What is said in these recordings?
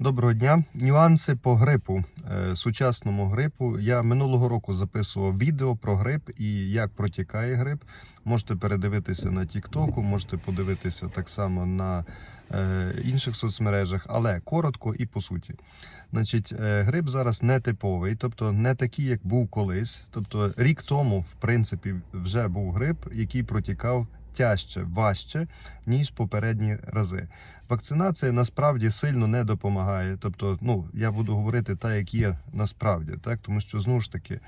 Доброго дня. Нюанси по грипу, е, сучасному грипу. Я минулого року записував відео про грип і як протікає грип. Можете передивитися на Тіктоку, можете подивитися так само на е, інших соцмережах, але коротко і по суті. Значить, е, грип зараз не типовий, тобто не такий, як був колись. Тобто рік тому, в принципі, вже був грип, який протікав тяжче, важче, ніж попередні рази. Вакцинація насправді сильно не допомагає. Тобто, ну я буду говорити так, як є насправді, так тому що знову ж таки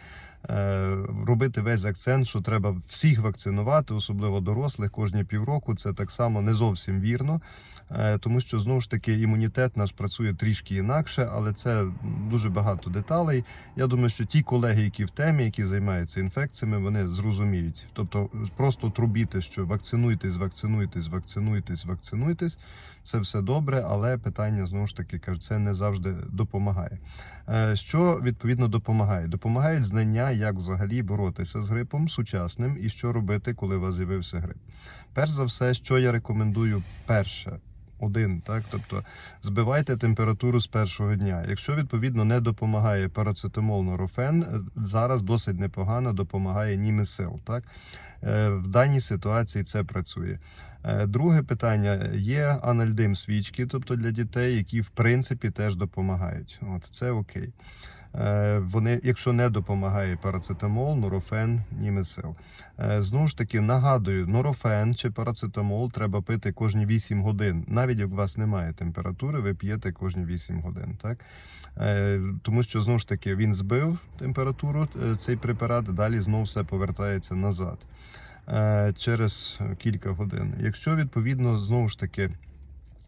е, робити весь акцент, що треба всіх вакцинувати, особливо дорослих, кожні півроку. Це так само не зовсім вірно, е, тому що знову ж таки імунітет наш працює трішки інакше, але це дуже багато деталей. Я думаю, що ті колеги, які в темі, які займаються інфекціями, вони зрозуміють. Тобто, просто трубіти, що вакцинуйтесь, вакцинуйтесь, вакцинуйтесь, вакцинуйтесь. Це все добре, але питання знову ж таки кажу, це не завжди допомагає. Е, Що відповідно допомагає? Допомагають знання, як взагалі боротися з грипом сучасним і що робити, коли у вас з'явився грип. Перш за все, що я рекомендую перше. Один, так, тобто збивайте температуру з першого дня. Якщо відповідно не допомагає парацетамол, норофен, е, зараз досить непогано допомагає німесил. Так Е, в даній ситуації це працює. Е, Друге питання: є анальдим свічки, тобто для дітей, які в принципі теж допомагають. От це окей. Е, Вони, якщо не допомагає парацетамол, норофен, німесил. Е, Знову ж таки, нагадую, норофен чи парацетамол треба пити кожні 8 годин. Навіть як у вас немає температури, ви п'єте кожні 8 годин. Так? Е, Тому що знову ж таки він збив температуру, цей препарат, далі знову все повертається назад через кілька годин. Якщо відповідно знову ж таки.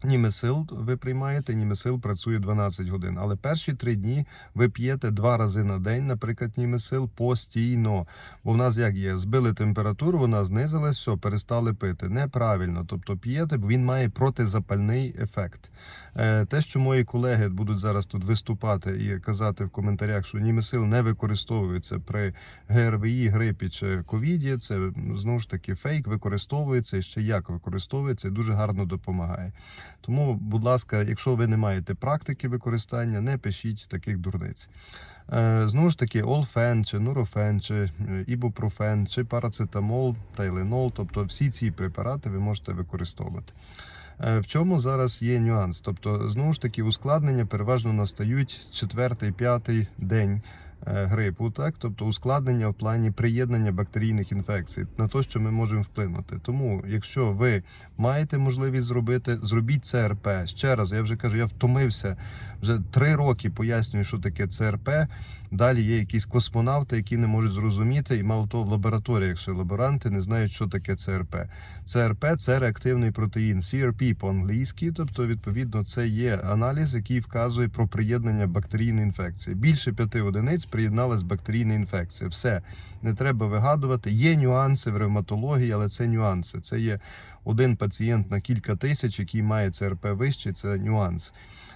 Німесил ви приймаєте, німесил працює 12 годин. Але перші три дні ви п'єте два рази на день, наприклад, німесил постійно. Бо в нас як є, збили температуру, вона знизилась, все, перестали пити. Неправильно. Тобто п'єте, бо він має протизапальний ефект. Е, Те, що мої колеги будуть зараз тут виступати і казати в коментарях, що німесил не використовується при ГРВІ, грипі чи ковіді, це ну, знову ж таки фейк, використовується і ще як використовується, і дуже гарно допомагає. Тому, будь ласка, якщо ви не маєте практики використання, не пишіть таких дурниць. Е, Знову ж таки, олфен, чи нурофен, чи е, ібупрофен, чи парацетамол, тайленол, тобто всі ці препарати ви можете використовувати. Е, В чому зараз є нюанс? Тобто, знову ж таки, ускладнення переважно настають четвертий, п'ятий день грипу, так тобто ускладнення в плані приєднання бактерійних інфекцій на те, що ми можемо вплинути. Тому, якщо ви маєте можливість зробити, зробіть ЦРП. Ще раз, я вже кажу, я втомився вже три роки пояснюю, що таке ЦРП. Далі є якісь космонавти, які не можуть зрозуміти, і мало того, в лабораторіях ще лаборанти не знають, що таке ЦРП. ЦРП це реактивний протеїн, CRP по-англійськи, тобто, відповідно, це є аналіз, який вказує про приєднання бактерійної інфекції. Більше п'яти одиниць приєдналась бактерійна інфекція. Все не треба вигадувати. Є нюанси в ревматології, але це нюанси. Це є один пацієнт на кілька тисяч, який має ЦРП вище. Це нюанс.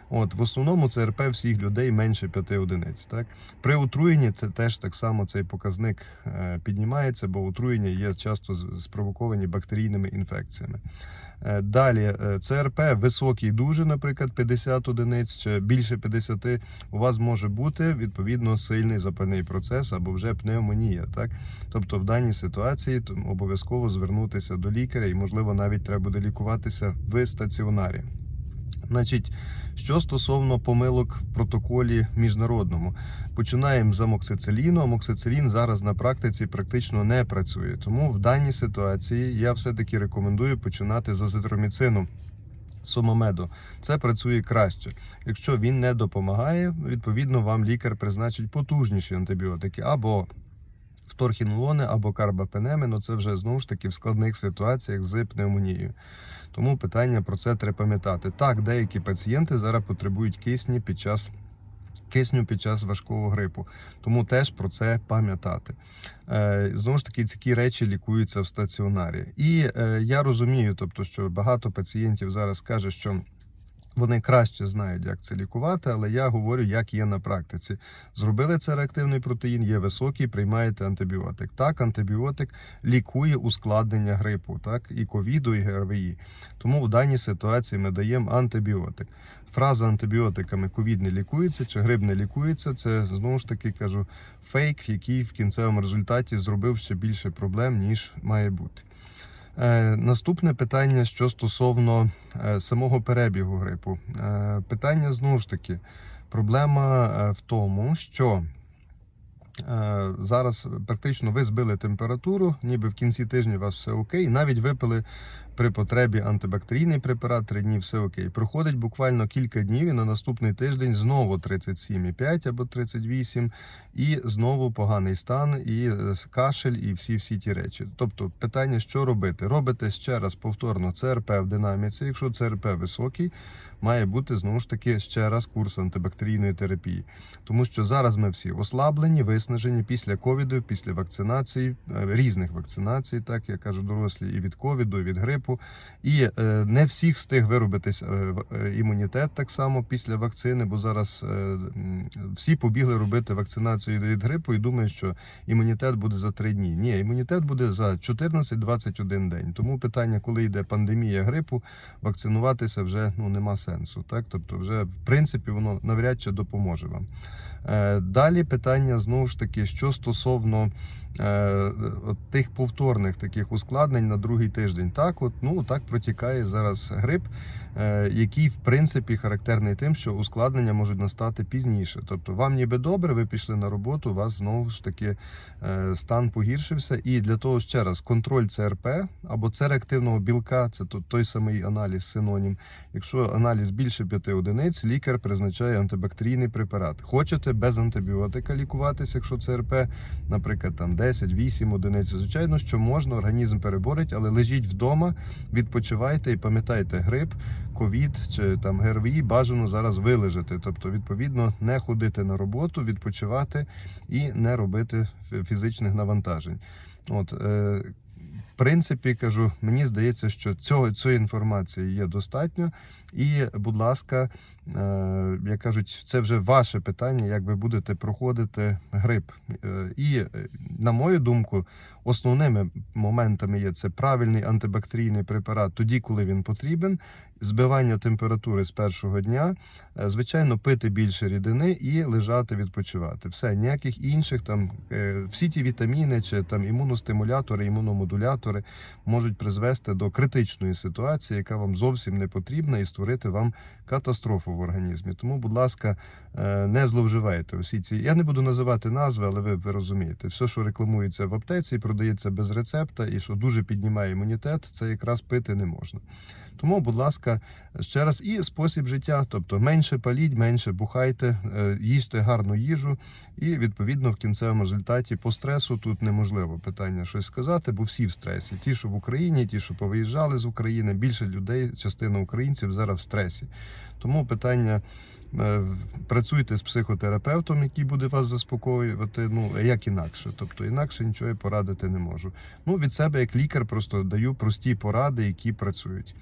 От в основному ЦРП всіх людей менше 5 одиниць. Так при отруєнні це теж так само цей показник е, піднімається, бо отруєння є часто спровоковані бактерійними інфекціями. Е, Далі е, ЦРП високий дуже, наприклад, 50 одиниць чи більше 50, у вас може бути відповідно сильний запальний процес або вже пневмонія. Так, тобто в даній ситуації обов'язково звернутися до лікаря і, можливо, навіть треба буде лікуватися в стаціонарі. Значить, що стосовно помилок в протоколі міжнародному, починаємо з амоксициліну. Амоксицилін зараз на практиці практично не працює. Тому в даній ситуації я все-таки рекомендую починати з азитроміцину. Сомомеду це працює краще. Якщо він не допомагає, відповідно вам лікар призначить потужніші антибіотики або вторхінолони, або карбапенеми, ну це вже знову ж таки в складних ситуаціях з пневмонією. Тому питання про це треба пам'ятати. Так, деякі пацієнти зараз потребують кисні під час кисню під час важкого грипу. Тому теж про це пам'ятати. Е, знову ж таки, такі речі лікуються в стаціонарі. І е, я розумію, тобто, що багато пацієнтів зараз каже, що. Вони краще знають, як це лікувати, але я говорю, як є на практиці. Зробили це реактивний протеїн, є високий, приймаєте антибіотик. Так, антибіотик лікує ускладнення грипу, так і ковіду, і ГРВІ. Тому в даній ситуації ми даємо антибіотик. Фраза антибіотиками ковід не лікується чи грип не лікується. Це знову ж таки кажу фейк, який в кінцевому результаті зробив ще більше проблем ніж має бути. Е, наступне питання, що стосовно е, самого перебігу грипу. Е, питання знову ж таки, проблема в тому, що зараз практично ви збили температуру, ніби в кінці тижня у вас все окей, навіть випили при потребі антибактерійний препарат, три дні все окей. Проходить буквально кілька днів і на наступний тиждень знову 37,5 або 38, і знову поганий стан, і е, кашель, і всі всі ті речі. Тобто, питання, що робити? Робите ще раз повторно ЦРП в динаміці. Якщо ЦРП високий, має бути знову ж таки ще раз курс антибактерійної терапії. Тому що зараз ми всі ослаблені, виснажені після ковіду, після вакцинації, е, різних вакцинацій, так я кажу, дорослі і від ковіду, і від грипу. І е, не всіх встиг виробитись е, е, імунітет так само після вакцини, бо зараз всі побігли робити вакцинацію від грипу і думають, що імунітет буде за три дні. Ні, імунітет буде за 14-21 день. Тому питання, коли йде пандемія грипу, вакцинуватися вже ну нема сенсу. Так, тобто, вже в принципі воно навряд чи допоможе вам. Далі питання знову ж таки, що стосовно е, тих повторних таких ускладнень на другий тиждень. Так, от ну так протікає зараз грип, е, який в принципі характерний тим, що ускладнення можуть настати пізніше. Тобто, вам ніби добре, ви пішли на роботу, у вас знову ж таки е, стан погіршився. І для того ще раз контроль ЦРП або це реактивного білка, це той самий аналіз синонім. Якщо аналіз більше 5 одиниць, лікар призначає антибактерійний препарат. Хочете без антибіотика лікуватися, якщо ЦРП, наприклад, там 10-8 одиниць. Звичайно, що можна, організм переборить, але лежіть вдома, відпочивайте і пам'ятайте, грип, ковід чи там ГРВІ бажано зараз вилежати. Тобто, відповідно, не ходити на роботу, відпочивати і не робити фізичних навантажень. От, е, в принципі, кажу, мені здається, що цього цієї інформації є достатньо. І, будь ласка, як кажуть, це вже ваше питання, як ви будете проходити грип. Е, І, е, на мою думку, основними моментами є це правильний антибактерійний препарат тоді, коли він потрібен, збивання температури з першого дня, е, звичайно, пити більше рідини і лежати відпочивати. Все, ніяких інших там е, всі ті вітаміни чи там імуностимулятори, імуномодулятори можуть призвести до критичної ситуації, яка вам зовсім не потрібна, і створити вам катастрофу в організмі. Тому, будь ласка, е, не зловживайте усі ці. Я не буду називати назви, але ви, ви розумієте, все, що рекламується в аптеці, продається без рецепта, і що дуже піднімає імунітет, це якраз пити не можна. Тому, будь ласка, ще раз і спосіб життя, тобто менше паліть, менше бухайте, їсти їжте гарну їжу, і відповідно в кінцевому результаті по стресу тут неможливо питання щось сказати, бо всі в стресі. Ті, що в Україні, ті, що повиїжджали з України, більше людей, частина українців зараз в стресі. Тому питання. Е, Працюйте з психотерапевтом, який буде вас заспокоювати. Ну як інакше, тобто інакше нічого я порадити не можу. Ну від себе як лікар просто даю прості поради, які працюють.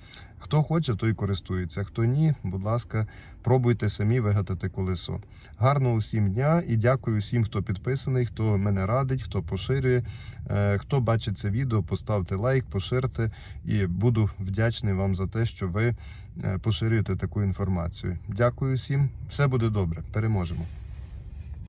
Хто хоче, той користується. Хто ні, будь ласка, пробуйте самі вигадати колесо. Гарного усім дня і дякую всім, хто підписаний, хто мене радить, хто поширює. Е, Хто бачить це відео, поставте лайк, поширте і буду вдячний вам за те, що ви е, поширюєте таку інформацію. Дякую всім, все буде добре. Переможемо.